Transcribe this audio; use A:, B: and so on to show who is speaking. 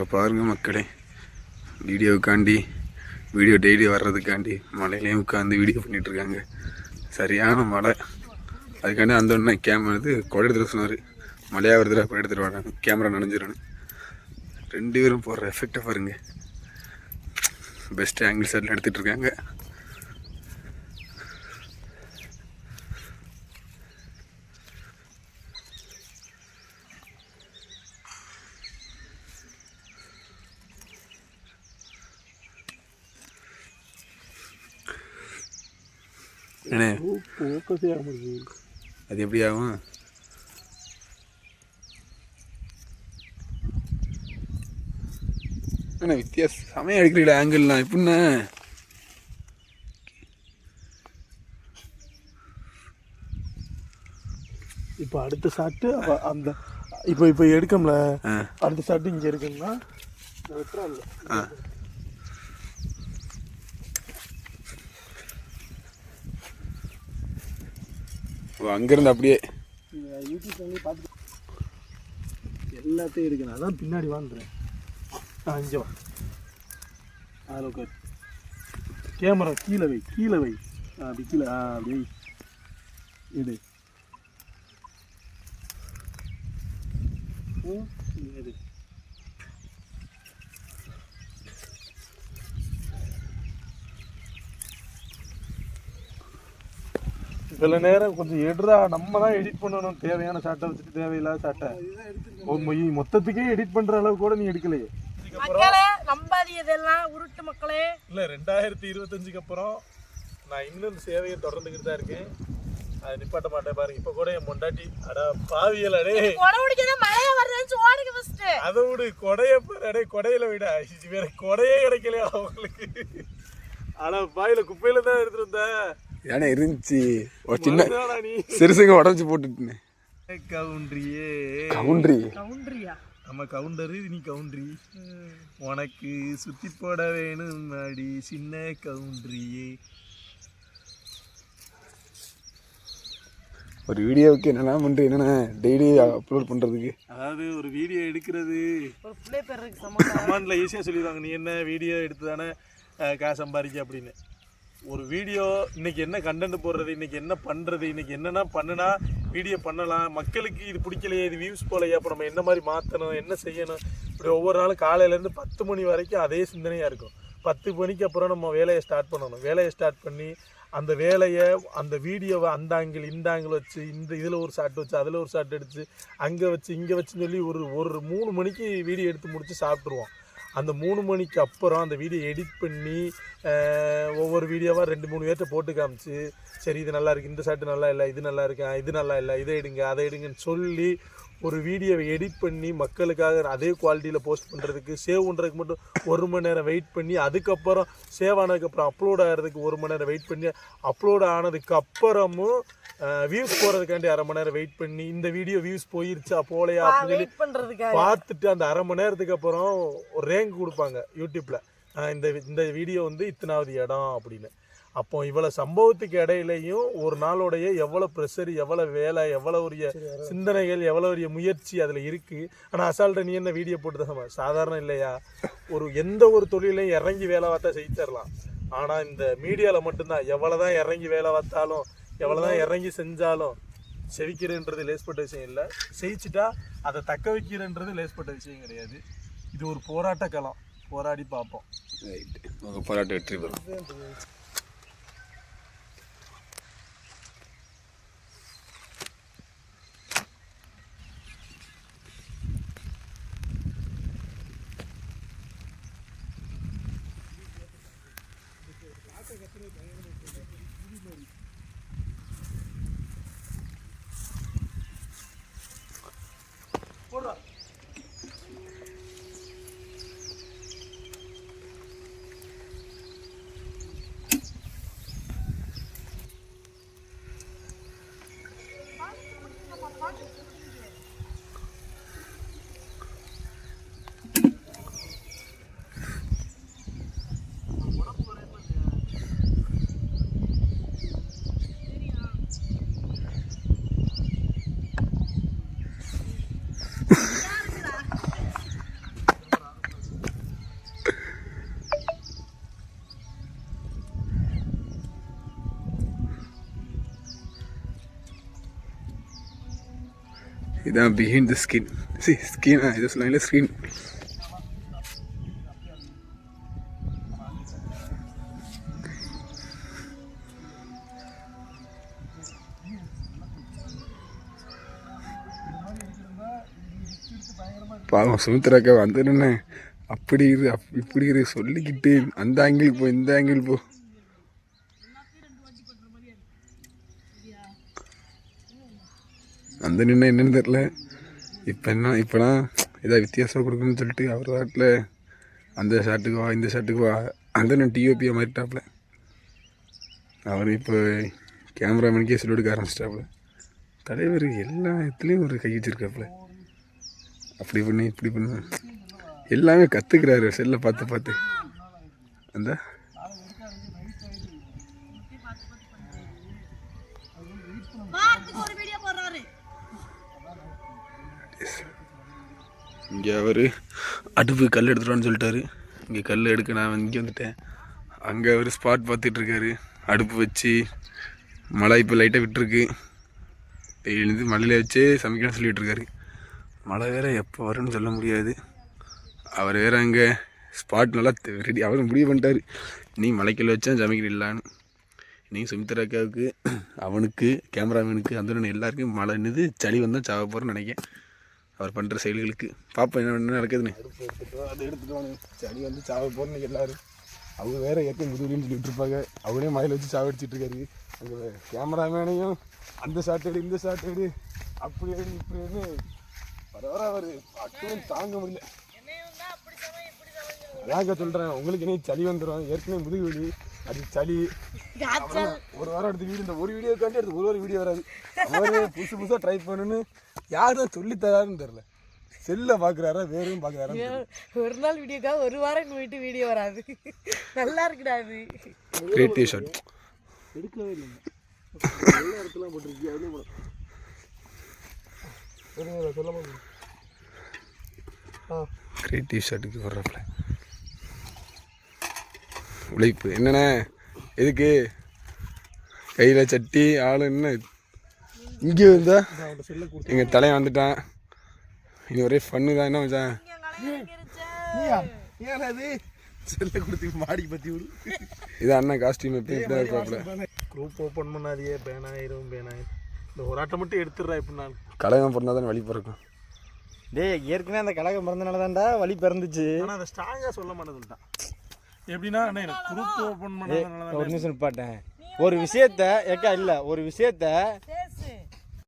A: இங்கே பாருங்கள் மக்களே. வீடியோவுக்காண்டி வீடியோ டெய்லி வர்றதுக்காண்டி மழையிலையும் உட்காந்து வீடியோ பண்ணிகிட்ருக்காங்க இருக்காங்க சரியான மழை. அதுக்காண்டி அந்த ஒன்று கேமரா இது கொடை எடுத்துகிட்டு சொன்னார். மழையாக வருதுடா கொடை எடுத்துட்டு வராங்க கேமரா நனைஞ்சிடணும் ரெண்டு பேரும் போடுற எஃபெக்டை பாருங்கள் பெஸ்ட் ஆங்கிள் செட்டில் எடுத்துகிட்டு என்ன அது எப்படி ஆகும்? என்ன வித்தியாசம் சமயம் எடுக்கிறீங்களா ஆங்கிள்லாம் எப்படின்னா
B: இப்போ அடுத்த அப்போ அந்த இப்போ இப்போ எடுக்கம்ல? அடுத்த ஷாட்டு இங்கே இருக்குன்னா
A: ஓ அங்கேருந்து அப்படியே.
B: யூடியூப் சேனலே பார்த்து எல்லாத்தையும் இருக்கிற நான் தான் பின்னாடி வாழ்ந்துறேன் அஞ்சு வா. அதில் உட்காரு. கேமரா கீழே வை கீழே வை. அப்படி கீழே ஆ அப்படி இது எடு. இது எடு. சில நேரம் கொஞ்சம் எடுறா நம்ம தான் எடிட் பண்ணணும். தேவையான ஷாட்டை வச்சுட்டு தேவையில்லாத ஷாட்டை மொத்தத்துக்கே எடிட் பண்ற அளவு கூட நீ எடுக்கலையே.
C: மக்களே நம்பாதீதெல்லாம் உருட்டு மக்களே.
B: இல்லை ரெண்டாயிரத்தி இருபத்தஞ்சுக்கு அப்புறம் நான் இன்னும் இந்த சேவையை தொடர்ந்துக்கிட்டு தான் இருக்கேன். அது நிப்பாட்ட மாட்டேன் பாருங்க. இப்போ கூட என் பொண்டாட்டி அடா பாவியல் அடே
C: மழையா வருதுன்னு ஓடுங்க ஃபர்ஸ்ட்
B: அதை விடு கொடைய பாரு அடே கொடையில விட. வேற கொடையே கிடைக்கலையா அவங்களுக்கு? ஆனா பாயில குப்பையில தான் எடுத்துட்டு வந்தேன்
A: ஏன்னா இருந்துச்சு. ஒரு சின்ன சிறுசுங்க உடஞ்சி போட்டுட்டேன்
B: கவுண்டரியே.
A: கவுண்ட்ரி.
C: கவுண்டரியா?
B: நம்ம கவுண்டரு நீ கவுண்டரி. உனக்கு சுத்தி போட வேணும் அடி சின்ன கவுண்டரியே.
A: ஒரு வீடியோவுக்கு என்னெல்லாம் பண்ணுறது என்னென்ன டெய்லி அப்லோட் பண்ணுறதுக்கு
B: அதாவது ஒரு வீடியோ எடுக்கிறது. கமாண்டில் ஈஸியாக சொல்லிடுவாங்க நீ என்ன வீடியோ எடுத்து தானே காசு சம்பாதிக்க அப்படின்னு. ஒரு வீடியோ இன்னைக்கு என்ன கண்டென்ட் போடுறது இன்னைக்கு என்ன பண்ணுறது இன்னைக்கு என்னென்ன பண்ணுனா வீடியோ பண்ணலாம். மக்களுக்கு இது பிடிக்கலையே இது வியூஸ் போலையே அப்போ நம்ம என்ன மாதிரி மாற்றணும் என்ன செய்யணும்? இப்படி ஒவ்வொரு நாளும் காலையிலேருந்து பத்து மணி வரைக்கும் அதே சிந்தனையாக இருக்கும். பத்து மணிக்கு அப்புறம் நம்ம வேலையை ஸ்டார்ட் பண்ணணும். வேலையை ஸ்டார்ட் பண்ணி அந்த வேலையை அந்த வீடியோவை அந்த ஆங்கிள் இந்த ஆங்கிள் வச்சு இந்த இதில் ஒரு ஷாட் வச்சு அதில் ஒரு ஷாட் எடுத்து அங்கே வச்சு இங்கே வச்சுன்னு சொல்லி ஒரு ஒரு மூணு மணிக்கு வீடியோ எடுத்து முடித்து சாப்பிட்ருவோம் அந்த மூணு மணிக்கு அப்புறம் அந்த வீடியோ எடிட் பண்ணி ஒவ்வொரு வீடியோவாக ரெண்டு மூணு பேர்த்த போட்டு காமிச்சு சரி இது நல்லா இருக்குது இந்த ஷர்ட் நல்லா இல்லை இது நல்லா இருக்கு இது நல்லா இல்லை இதை எடுங்க அதை எடுங்கன்னு சொல்லி ஒரு வீடியோவை எடிட் பண்ணி மக்களுக்காக அதே குவாலிட்டியில் போஸ்ட் பண்ணுறதுக்கு சேவ் பண்ணுறதுக்கு மட்டும் ஒரு மணி நேரம் வெயிட் பண்ணி அதுக்கப்புறம் சேவ் ஆனதுக்கப்புறம் அப்லோட் ஆகிறதுக்கு ஒரு மணி நேரம் வெயிட் பண்ணி அப்லோட் ஆனதுக்கு அப்புறமும் வியூஸ் போகிறதுக்காண்டி அரை மணி நேரம் வெயிட் பண்ணி இந்த வீடியோ வியூஸ் போயிருச்சா போலையா அப்படின்னு சொல்லி பார்த்துட்டு அந்த அரை மணி நேரத்துக்கு அப்புறம் ஒரு ரேங்க் கொடுப்பாங்க யூடியூப்ல ஆஹ் இந்த இந்த வீடியோ வந்து இத்தனாவது இடம் அப்படின்னு. அப்போ இவ்வளவு சம்பவத்துக்கு இடையிலையும் ஒரு நாளோடைய எவ்வளவு ப்ரெஷர் எவ்வளவு வேலை எவ்வளவு ஒரு சிந்தனைகள் எவ்வளவு ஒரு முயற்சி அதுல இருக்கு. ஆனா அசால்ட்ட நீ என்ன வீடியோ போட்டு தான் சாதாரணம் இல்லையா? ஒரு எந்த ஒரு தொழிலையும் இறங்கி வேலை பார்த்தா செய்திடலாம் ஆனா இந்த மீடியால மட்டும்தான். எவ்வளவுதான் இறங்கி வேலை பார்த்தாலும் எவ்வளவுதான் இறங்கி செஞ்சாலும் செவிக்கிறன்றது லேஸ்பட்ட விஷயம் இல்லை. செவிச்சிட்டா அதை தக்க வைக்கிறன்றது லேஸ்பட்ட விஷயம் கிடையாது. இது ஒரு போராட்ட களம். போராடி பார்ப்போம்.
A: போராட்ட வெற்றி பெறும். Продолжение следует... இதான் பிஹைண்ட் த ஸ்கின் சி ஸ்கின் இதை சொன்னாங்களே ஸ்கின் பாவம் சுமித்ராக்கா வந்துடுன்னு அப்படி இரு அப் இப்படி இரு சொல்லிக்கிட்டு அந்த ஆங்கிள் போ இந்த ஆங்கிள் போ. அந்த நின்று என்னென்னு தெரில இப்போ என்ன இப்போலாம் ஏதாவது வித்தியாசம் கொடுக்கணும்னு சொல்லிட்டு அவர் வாட்டில் அந்த ஷாட்டுக்கு வா இந்த ஷாட்டுக்கு வா அந்த நான் டிஓபியை மாறிட்டாப்புல. அவர் இப்போ கேமராமேனுக்கே சொல்லி கொடுக்க ஆரம்பிச்சிட்டாப்புல. தலைவர் எல்லா இடத்துலையும் ஒரு கை வச்சிருக்காப்புல. அப்படி பண்ணு இப்படி பண்ணு. எல்லாமே கற்றுக்கிறாரு செல்லை பார்த்து பார்த்து. அந்த இங்கே அவர் அடுப்பு கல் எடுத்துகிட்டு சொல்லிட்டாரு. இங்கே கல் எடுக்க நான் இங்கே வந்துட்டேன். அங்கே அவர் ஸ்பாட் பார்த்துட்ருக்காரு. அடுப்பு வச்சு மழை இப்போ லைட்டாக விட்டுருக்கு. எழுந்து மழையில் வச்சு சமைக்கணும்னு சொல்லிட்டு இருக்காரு மழை வேறு எப்போ வரும்னு சொல்ல முடியாது. அவர் வேறு அங்கே ஸ்பாட் நல்லா ரெடி அவர் முடிவு பண்ணிட்டார். நீ மலைக்கல் வச்சா சமைக்கலான்னு நீ சுமித்ராக்காவுக்கு அவனுக்கு கேமராமேனுக்கு அந்த எல்லாருக்கும் மழை நின்று சளி வந்தால் சாக போகிறேன்னு நினைக்கிறேன். அவர் பண்ணுற செயல்களுக்கு. பாப்பா என்ன என்ன நடக்குதுன்னு. அதை எடுத்துட்டு வாங்க சளி வந்து சாவ போகிறேன்னு எல்லாரும் அவங்க வேற ஏற்ற முதுகுலின்னு சொல்லிட்டு இருப்பாங்க. அவனே மழையில் வச்சு சாவடிச்சிட்டு இருக்காரு. அங்கே கேமராமேனையும் அந்த ஷாட் எடு இந்த ஷாட் எடு. அப்படி எடு இப்படின்னு வர வர அவர். அட்டும் தாங்க முடியல. அதாங்க சொல்கிறேன் உங்களுக்கு இனி சளி வந்துடும் ஏற்கனவே முதுகு வலி. அது சளி. ஒரு வாரம் எடுத்து வீடியோ இந்த ஒரு வீடியோக்காண்டி எடுத்து ஒரு ஒரு வீடியோ வராது. அவரு புதுசு புதுசாக ட்ரை பண்ணணும்னு யார் தான் சொல்லி தராருன்னு தெரில செல்ல பார்க்குறாரா வேறும் பார்க்குறாரா
C: ஒரு நாள் வீடியோக்காக ஒரு வாரம் எங்க வீட்டு வீடியோ வராது. நல்லா இருக்குடா அது.
A: கிரியேட்டிவ் ஷாட்
B: எடுக்கவே இல்லை. எல்லா இடத்துலாம் போட்டிருக்கீங்க அதுலேயும் போட. சொல்லாம ஆ.
A: கிரியேட்டிவ் ஷாட்டுக்கு வர்றப்பல உழைப்பு. என்னண்ணே? எதுக்கு? கையில் சட்டி ஆள் என்ன? இங்கே
B: கொடுத்து
A: எங்கள் தலையன் வந்துட்டான். இனி ஒரே ஃபன்னு தான். என்ன மச்சான்?
B: செல்ல கொடுத்து மாடி பற்றி விடு.
A: இது அண்ணன் காஸ்டியூம் எப்பயும் இப்படி இருப்பாப்புல
B: குரூப் ஓப்பன் பண்ணாதியே பேன் ஆயிரும் பேன் ஆயிரும். இந்த ஒரு ஆட்டை மட்டும் எடுத்துடுறா இப்போ நான்
A: கலகம் பிறந்தா தான் வழி பிறக்கும்.
D: டேய் ஏற்கனவே அந்த கழகம் பிறந்தனால தான்டா வழி பிறந்துச்சு.
B: ஆனால் அதை ஸ்ட்ராங்காக சொல்ல மாட்டேதுட்டான் எப்படின்னா அண்ணா எனக்கு குரூப் ஓப்பன் பண்ணதுனால
D: ஒரு நிமிஷம் நிப்பாட்டேன். ஒரு விஷயத்த ஏக்கா இல்ல ஒரு விஷயத்த